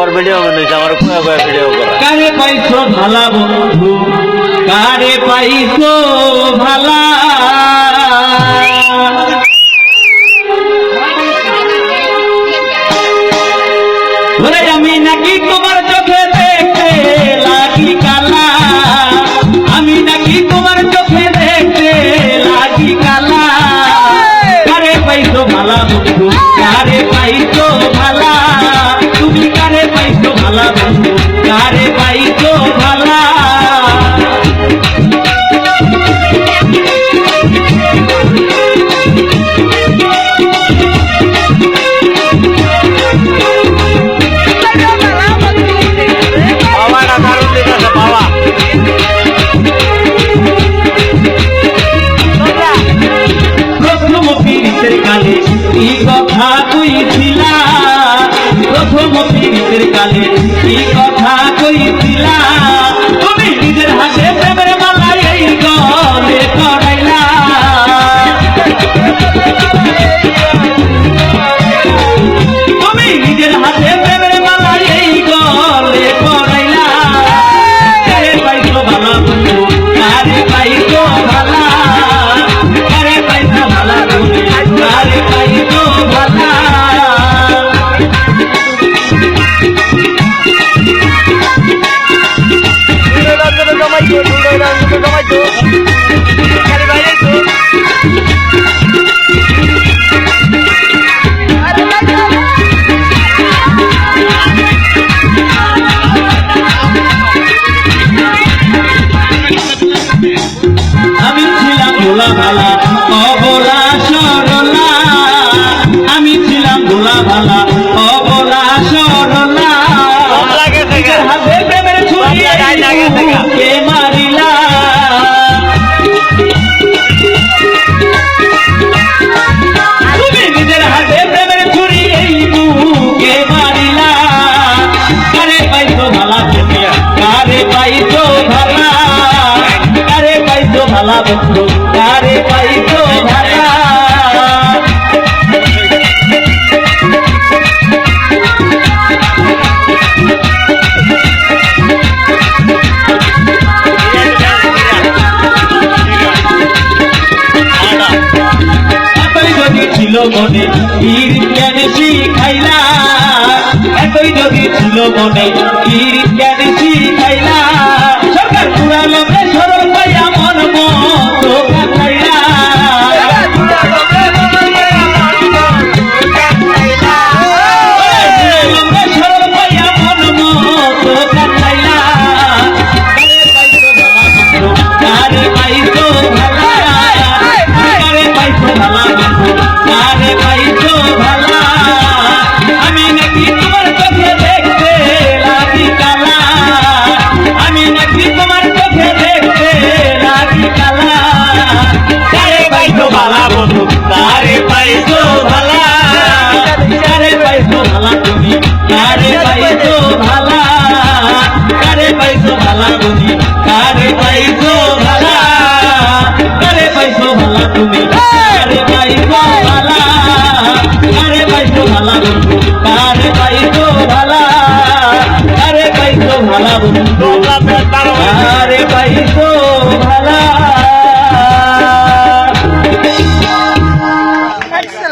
আমার ভিডিও বানাইছে, আমার পুরা পুরা ভিডিও করা। কারে পাইছো ভালা বন্ধু? কারে পাইছো ভালা? আমি নাকি তোমার I'm চোখের কালে কি কথা কইছিলাম? Everybody বাংলা বন্ধু কারে পাইতো ভাষা ছিল মনে বীর জ্ঞান শিখাইলা। এতই যদি ছিল মনে বীর জ্ঞান সরকার পুরালো কারে পাইছো ভালা কারে পাইছো ভালা তুমি কারে পাইছো ভালা কারে পাইছো ভালা বন্ধু কারে পাইছো ভালা কারে পাইছো ভালা বন্ধু।